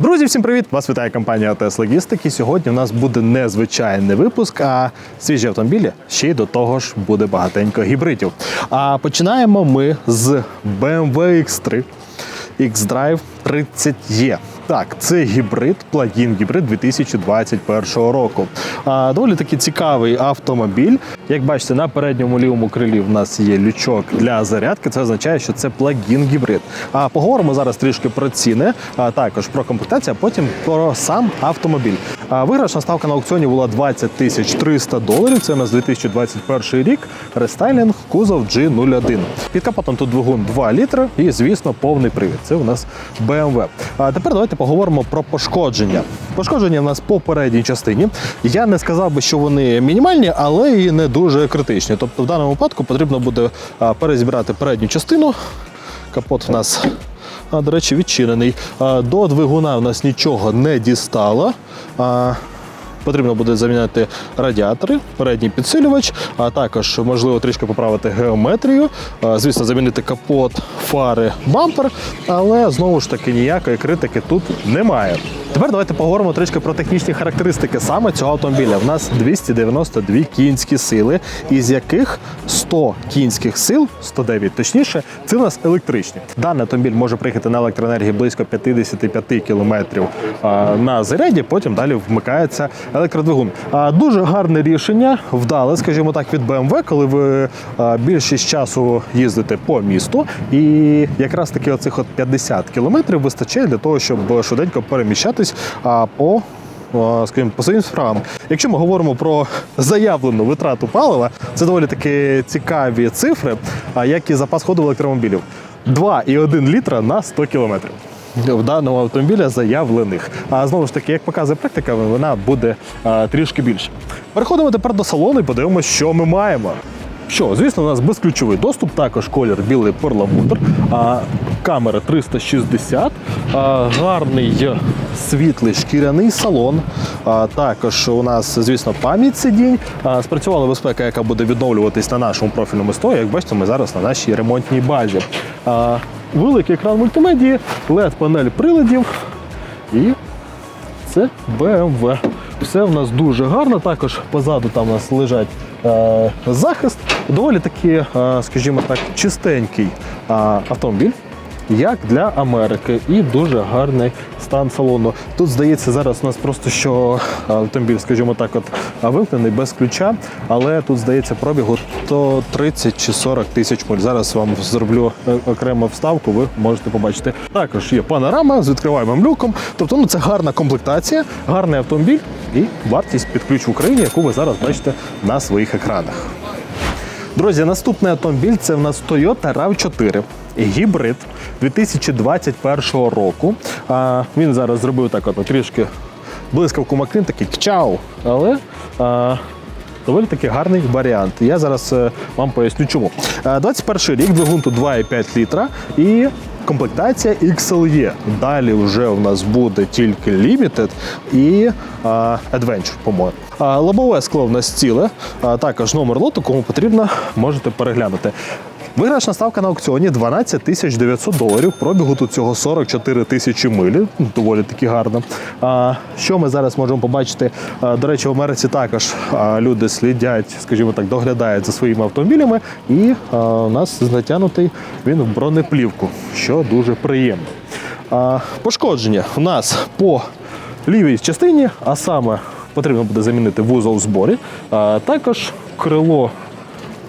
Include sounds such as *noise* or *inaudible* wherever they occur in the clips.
Друзі, всім привіт! Вас вітає компанія АТС Логістики. Сьогодні у нас буде незвичайний випуск, а свіжі автомобілі ще й до того ж буде багатенько гібридів. А починаємо ми з BMW X3 X-Drive 30E. Так, це гібрид, плагін гібрид 2021 року. А, доволі таки цікавий автомобіль. Як бачите, на передньому лівому крилі в нас є лючок для зарядки. Це означає, що це плагін гібрид. А поговоримо зараз трішки про ціни, а також про комплектацію, а потім про сам автомобіль. Виграшна ставка на аукціоні була 20 тисяч 300 доларів. Це у нас 2021 рік. Рестайлінг, кузов G01. Під капотом тут двигун 2 літри і, звісно, повний привід. Це у нас BMW. А тепер давайте поговоримо про пошкодження. Пошкодження в нас по передній частині. Я не сказав би, що вони мінімальні, але і не дуже критичні. Тобто, в даному випадку потрібно буде перезібрати передню частину. Капот в нас, до речі, відчинений. А, До двигуна в нас нічого не дістало. Потрібно буде заміняти радіатори, передній підсилювач, а також можливо трішки поправити геометрію. Звісно, замінити капот, фари, бампер, але знову ж таки ніякої критики тут немає. Тепер давайте поговоримо трішки про технічні характеристики саме цього автомобіля. У нас 292 кінські сили, із яких 100 кінських сил, 109 точніше, це у нас електричні. Даний автомобіль може приїхати на електроенергії близько 55 км на заряді, потім далі вмикається електродвигун. Дуже гарне рішення, вдале, скажімо так, від BMW, коли ви більшість часу їздите по місту, і якраз таки оцих от 50 кілометрів вистачає для того, щоб швиденько переміщатись по. Скажімо, по своїм справам. Якщо ми говоримо про заявлену витрату палива, це доволі таки цікаві цифри, як і запас ходу електромобілів. 2,1 літра на 100 кілометрів в даному автомобіля заявлених. А знову ж таки, як показує практика, вона буде а, трішки більше. Переходимо тепер до салону і подивимося, що ми маємо. Що, звісно, у нас безключовий доступ, також колір білий перламутр, а, камера 360, а, гарний світлий шкіряний салон. А, також у нас, звісно, пам'ять сидінь. А, спрацювала безпека, яка буде відновлюватись на нашому профільному сто. Як бачите, ми зараз на нашій ремонтній базі. А, великий екран мультимедії, LED-панель приладів і це BMW. Все в нас дуже гарно. Також позаду там у нас лежать е, захист. Доволі таки, е, скажімо так, чистенький е, автомобіль. Як для Америки, і дуже гарний стан салону. Тут здається, зараз у нас просто що автомобіль, скажімо так, от вимкнений без ключа, але тут здається пробігу то 30 чи 40 тисяч миль. Зараз вам зроблю е, окрему вставку, ви можете побачити. Також є панорама з відкриваємим люком. Тобто, ну це гарна комплектація, гарний автомобіль і вартість під ключ в Україні, яку ви зараз бачите на своїх екранах. Друзі, наступний автомобіль це в нас Toyota RAV4 гібрид 2021 року. А, він зараз зробив так от трішки блискавку Макрін, такий чау. Але а, доволі таки гарний варіант. Я зараз е, вам поясню чому. Е, 21 рік, двигун тут 2,5 літра і комплектація XLE. Далі вже у нас буде тільки Limited і а, Adventure, по-моєму. Лобове скло в нас ціле, а, також номер лоту, кому потрібно, можете переглянути. Виграшна ставка на аукціоні 12 тисяч 900 доларів. Пробігу тут цього 44 тисячі милі. Доволі таки гарно. А, що ми зараз можемо побачити? До речі, в Америці також люди слідять, скажімо так, доглядають за своїми автомобілями, і у нас затягнутий він в бронеплівку, що дуже приємно. Пошкодження у нас по лівій частині, а саме потрібно буде замінити вузол в зборі. Також крило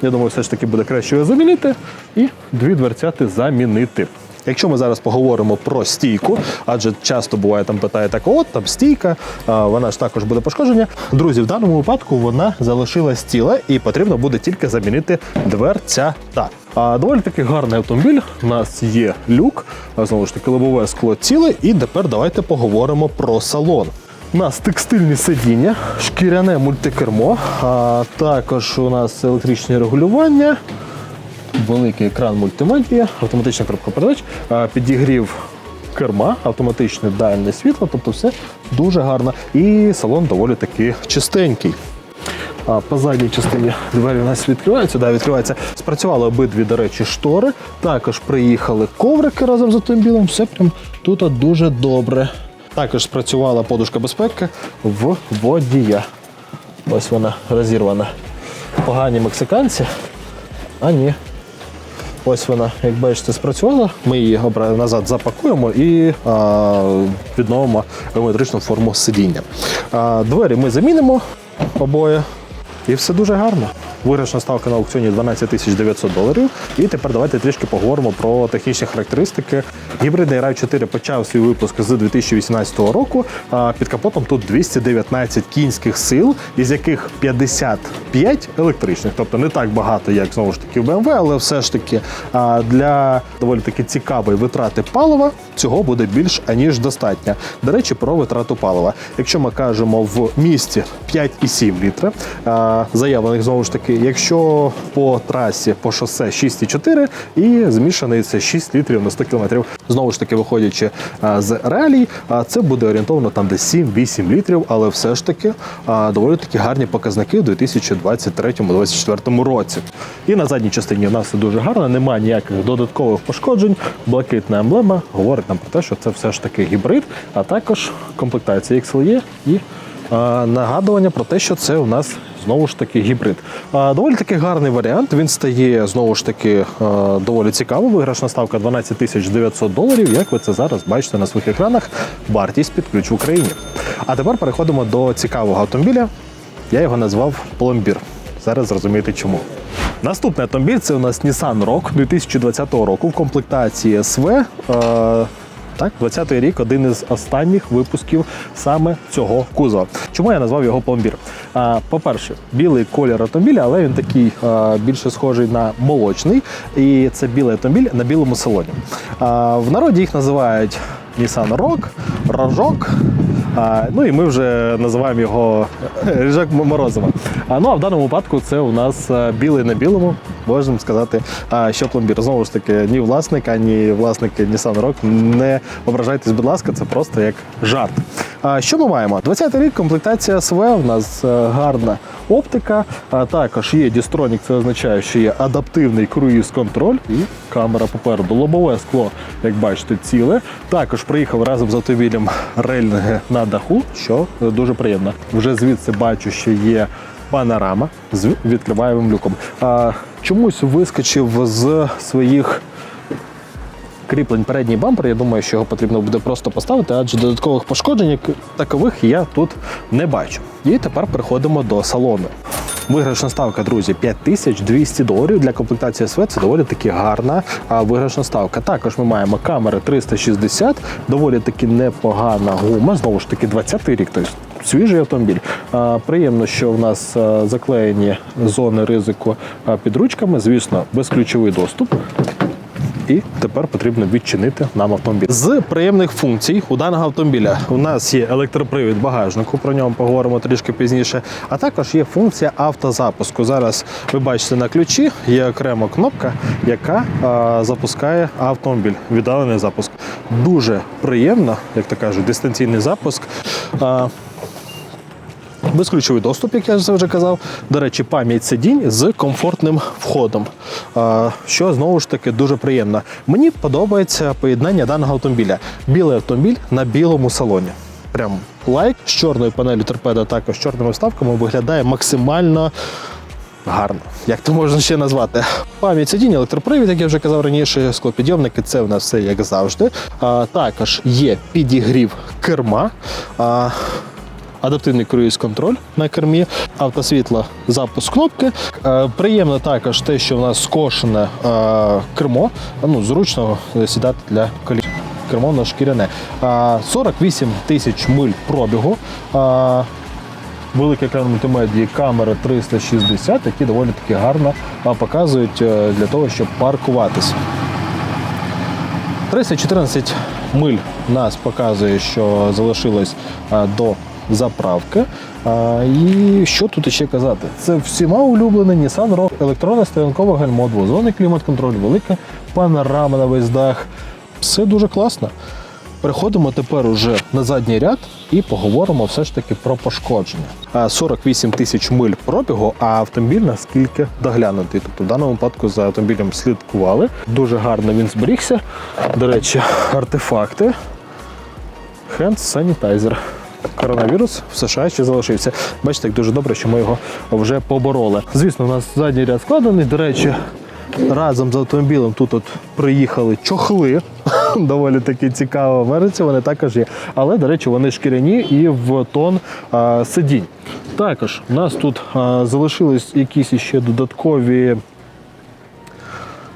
я думаю, все ж таки буде краще його замінити і дві дверцяти замінити. Якщо ми зараз поговоримо про стійку, адже часто буває там питає так, от там стійка, вона ж також буде пошкодження. Друзі, в даному випадку вона залишилась ціла і потрібно буде тільки замінити дверцята. А доволі таки гарний автомобіль. У нас є люк, знову ж таки, лобове скло ціле. І тепер давайте поговоримо про салон. У нас текстильні сидіння, шкіряне мультикермо, а також у нас електричне регулювання, великий екран мультимедія, автоматична коробка передач, підігрів керма, автоматичне дальне світло, тобто все дуже гарно. І салон доволі таки чистенький. А по задній частині двері у нас відкриваються, да, відкриваються. Спрацювали обидві, до речі, штори. Також приїхали коврики разом з автомобілем. Все прям тут дуже добре. Також спрацювала подушка безпеки в водія. Ось вона розірвана. Погані мексиканці. А ні. Ось вона, як бачите, спрацювала. Ми її назад запакуємо і а, відновимо геометричну форму сидіння. А, двері ми замінимо обоє. І все дуже гарно. Виграшна ставка на аукціоні 12 тисяч 900 доларів. І тепер давайте трішки поговоримо про технічні характеристики. Гібридний RAV 4 почав свій випуск з 2018 року. Під капотом тут 219 кінських сил, із яких 55 електричних, тобто не так багато, як знову ж таки в BMW, але все ж таки для доволі таки цікавої витрати палива цього буде більш аніж достатньо. До речі, про витрату палива. Якщо ми кажемо в місті 5,7 літра, заявлених знову ж таки, якщо по трасі по шосе 6,4 і змішаний це 6 літрів на 100 кілометрів. Знову ж таки, виходячи з реалій, це буде орієнтовно там десь 7-8 літрів, але все ж таки доволі таки гарні показники у 2023-2024 році. І на задній частині у нас дуже гарно, немає ніяких додаткових пошкоджень. Блакитна емблема говорить нам про те, що це все ж таки гібрид, а також комплектація XLE і нагадування про те, що це у нас знову ж таки гібрид. Доволі таки гарний варіант. Він стає знову ж таки доволі цікавим. Виграшна ставка 12 тисяч 900 доларів. Як ви це зараз бачите на своїх екранах, вартість під ключ в Україні. А тепер переходимо до цікавого автомобіля. Я його назвав пломбір. Зараз зрозумієте чому. Наступний автомобіль це у нас Nissan Rogue 2020 року в комплектації СВ. Так, 20-й рік один із останніх випусків саме цього кузова. Чому я назвав його пломбір? По-перше, білий колір автомобіля, але він такий більше схожий на молочний. І це білий автомобіль на білому салоні. В народі їх називають Nissan Rogue, Рожок. Ну і ми вже називаємо його Ріжак Морозова. А, ну а в даному випадку це у нас білий на білому, можемо сказати, що пломбір. Знову ж таки, ні власник, ані власники Nissan Rogue не ображайтесь, будь ласка, це просто як жарт. Що ми маємо? 20-й рік комплектація СВ, у нас е, гарна оптика, а також є дістронік, це означає, що є адаптивний круїз-контроль і камера попереду. Лобове скло, як бачите, ціле. Також приїхав разом з автомобілем рейлінги на даху, що дуже приємно. Вже звідси бачу, що є панорама з відкриваємим люком. А, чомусь вискочив з своїх кріплень передній бампер. Я думаю, що його потрібно буде просто поставити, адже додаткових пошкоджень такових я тут не бачу. І тепер переходимо до салону. Виграшна ставка, друзі, 5200 доларів для комплектації СВ. Це доволі таки гарна виграшна ставка. Також ми маємо камери 360, доволі таки непогана гума. Знову ж таки, 20-й рік, тобто свіжий автомобіль. Приємно, що в нас заклеєні зони ризику під ручками. Звісно, безключовий доступ. І тепер потрібно відчинити нам автомобіль. З приємних функцій у даного автомобіля у нас є електропривід багажнику, про нього поговоримо трішки пізніше. А також є функція автозапуску. Зараз ви бачите на ключі є окрема кнопка, яка а, запускає автомобіль. Віддалений запуск. Дуже приємно, як то кажуть, дистанційний запуск. А, Безключовий доступ, як я вже казав. До речі, пам'ять сидінь з комфортним входом. Що знову ж таки дуже приємно. Мені подобається поєднання даного автомобіля. Білий автомобіль на білому салоні. Прям лайк з чорною панелью торпеда, також чорними вставками виглядає максимально. Гарно, як то можна ще назвати. Пам'ять сидіння, електропривід, як я вже казав раніше, склопідйомники це в нас все як завжди. А, також є підігрів керма. А, адаптивний круїз-контроль на кермі, автосвітло, запуск кнопки. Е, приємно також те, що в нас скошене е, кермо, ну, зручно сідати для коліс. Кермо на шкіряне. Е, 48 тисяч миль пробігу. Е, Великий екран мультимедії камери 360, які доволі таки гарно е, показують е, для того, щоб паркуватись. 314 миль нас показує, що залишилось до заправки. А, і що тут ще казати? Це всіма улюблений Nissan Rogue, електронне стоянкове гальмо, двозонний клімат-контроль, велика панорама на весь дах. Все дуже класно. Переходимо тепер уже на задній ряд і поговоримо все ж таки про пошкодження. 48 тисяч миль пробігу, а автомобіль наскільки доглянутий. Тобто в даному випадку за автомобілем слідкували. Дуже гарно він зберігся. До речі, артефакти. Sanitizer. Коронавірус в США ще залишився. Бачите, як дуже добре, що ми його вже побороли. Звісно, у нас задній ряд складений. До речі, разом з автомобілем тут от приїхали чохли. *laughs* Доволі таки цікаво в Америці, вони також є. Але, до речі, вони шкіряні і в тон а, сидінь. Також у нас тут а, залишились якісь ще додаткові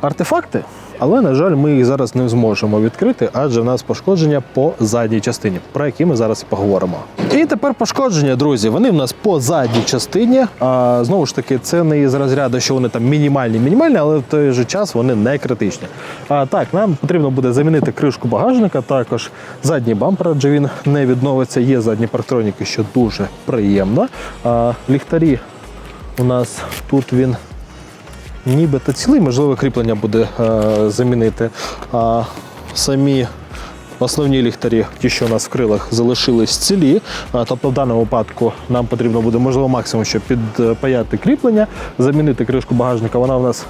артефакти, але, на жаль, ми їх зараз не зможемо відкрити, адже в нас пошкодження по задній частині, про які ми зараз і поговоримо. І тепер пошкодження, друзі, вони в нас по задній частині. А, знову ж таки, це не із розряду, що вони там мінімальні, мінімальні, але в той же час вони не критичні. А так, нам потрібно буде замінити кришку багажника, також задній бампер, адже він не відновиться. Є задні парктроніки, що дуже приємно. А, ліхтарі у нас тут він нібито цілий, можливо, кріплення буде е, замінити. А самі основні ліхтарі, ті, що у нас в крилах, залишились цілі. А, тобто в даному випадку нам потрібно буде, можливо, максимум, щоб підпаяти кріплення, замінити кришку багажника. Вона у нас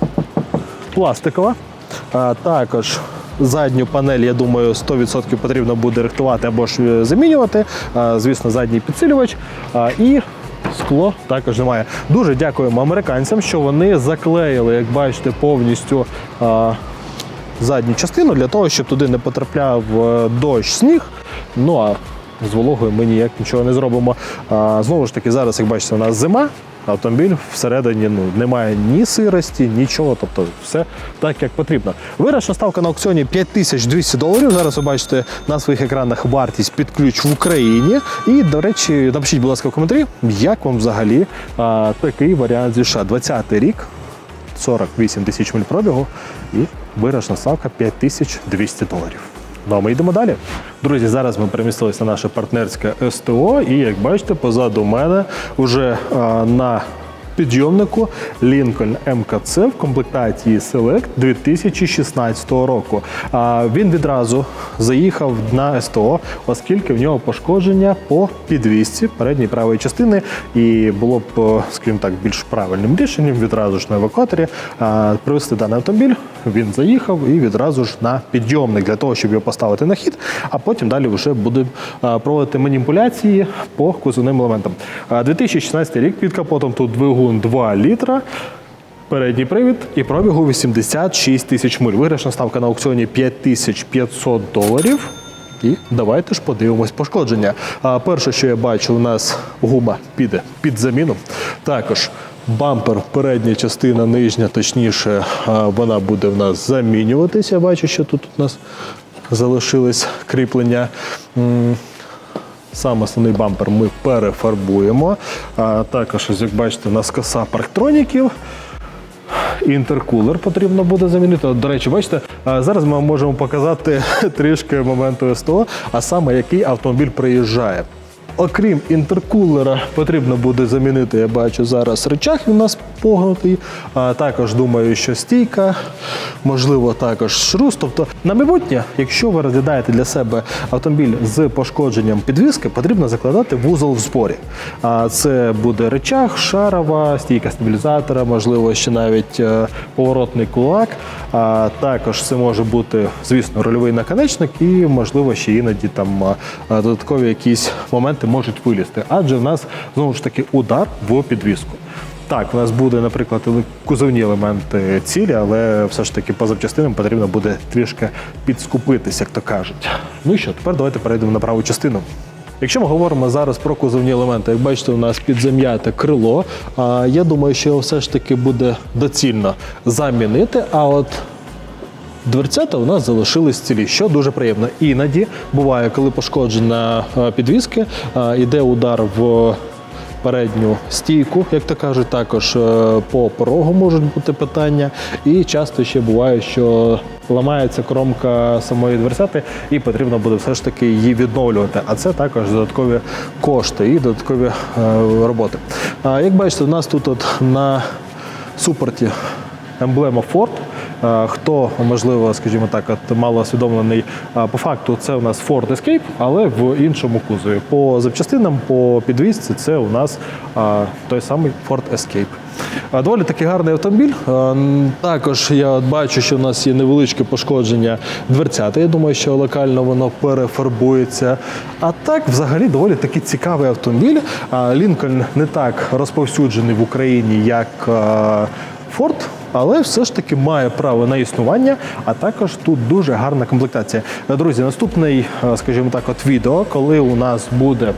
пластикова. А, також задню панель, я думаю, 100% потрібно буде рихтувати або ж е, замінювати. Звісно, задній підсилювач. І скло також немає. Дуже дякуємо американцям, що вони заклеїли, як бачите, повністю. А, Задню частину для того, щоб туди не потрапляв е, дощ, сніг. Ну а з вологою ми ніяк нічого не зробимо. А, знову ж таки, зараз, як бачите, у нас зима. Автомобіль всередині ну, немає ні сирості, нічого, тобто все так, як потрібно. Вирішна ставка на аукціоні 5200 доларів. Зараз ви бачите на своїх екранах вартість під ключ в Україні. І, до речі, напишіть, будь ласка, в коментарі, як вам взагалі а, такий варіант зі США. 20-й рік, 48 тисяч миль пробігу і вирішна ставка 5200 доларів. Ну а ми йдемо далі. Друзі, зараз ми перемістилися на наше партнерське СТО, і як бачите, позаду мене вже на підйомнику Lincoln МКЦ в комплектації Select 2016 року. Він відразу заїхав на СТО, оскільки в нього пошкодження по підвісці передньої правої частини, і було б, е, скажімо так, більш правильним рішенням відразу ж на евакуаторі привезти даний автомобіль. Він заїхав і відразу ж на підйомник для того, щоб його поставити на хід, а потім далі вже будемо а, проводити маніпуляції по кузовним елементам. 2016 рік під капотом тут двигун 2 літра. Передній привід і пробігу 86 тисяч миль. Виграшна ставка на аукціоні 5500 доларів. І давайте ж подивимось пошкодження. А перше, що я бачу, у нас гума піде під заміну. Також бампер, передня частина, нижня, точніше, вона буде в нас замінюватися. Я бачу, що тут у нас залишились кріплення. Сам основний бампер ми перефарбуємо. А також, ось як бачите, у нас коса парктроніків. Інтеркулер потрібно буде замінити. До речі, бачите, зараз ми можемо показати *laughs* трішки моменту СТО, а саме який автомобіль приїжджає. Окрім інтеркулера, потрібно буде замінити, я бачу зараз речах, у нас погнутий. А також думаю, що стійка, можливо, також шрус. Тобто, на майбутнє, якщо ви розглядаєте для себе автомобіль з пошкодженням підвіски, потрібно закладати вузол в зборі. А це буде речах, шарова, стійка стабілізатора, можливо, ще навіть е, поворотний кулак. А також це може бути, звісно, рольовий наконечник і, можливо, ще іноді там а, додаткові якісь моменти можуть вилізти. Адже в нас знову ж таки удар в підвіску. Так, у нас буде, наприклад, кузовні елементи цілі, але все ж таки по запчастинам потрібно буде трішки підскупитись, як то кажуть. Ну і що, тепер давайте перейдемо на праву частину. Якщо ми говоримо зараз про кузовні елементи, як бачите, у нас підзем'яте крило. Я думаю, що його все ж таки буде доцільно замінити. А от Дверцята у нас залишились цілі, що дуже приємно. Іноді буває, коли пошкоджена е, підвіски, е, йде удар в передню стійку, як то кажуть, також е, по порогу можуть бути питання. І часто ще буває, що ламається кромка самої дверцяти, і потрібно буде все ж таки її відновлювати. А це також додаткові кошти і додаткові е, роботи. Як бачите, у нас тут от на супорті емблема Ford. Е, Хто, можливо, скажімо так, от мало усвідомлений, е, по факту це у нас Ford Escape, але в іншому кузові. По запчастинам, по підвісці, це у нас е, той самий Ford Escape. Доволі таки гарний автомобіль. Також я бачу, що у нас є невеличке пошкодження дверцята. Я думаю, що локально воно перефарбується. А так, взагалі, доволі таки цікавий автомобіль. Лінкольн не так розповсюджений в Україні, як Форд. Але все ж таки має право на існування, а також тут дуже гарна комплектація. Друзі, наступний, е, скажімо так, от відео, коли у нас буде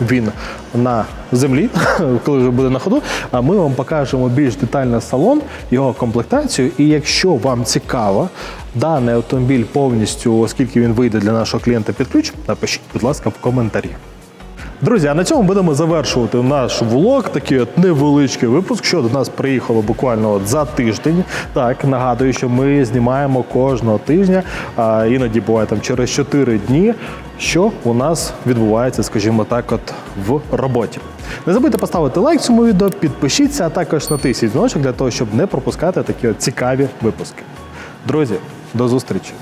він на землі, *laughs* коли вже буде на ходу. А ми вам покажемо більш детально салон, його комплектацію. І якщо вам цікаво даний автомобіль повністю, оскільки він вийде для нашого клієнта під ключ, напишіть, будь ласка, в коментарі. Друзі, а на цьому будемо завершувати наш влог. Такий от невеличкий випуск, що до нас приїхало буквально от за тиждень. Так, нагадую, що ми знімаємо кожного тижня, а іноді буває там через 4 дні, що у нас відбувається, скажімо так, от в роботі. Не забудьте поставити лайк цьому відео, підпишіться, а також натисніть дзвіночок для того, щоб не пропускати такі от цікаві випуски. Друзі, до зустрічі!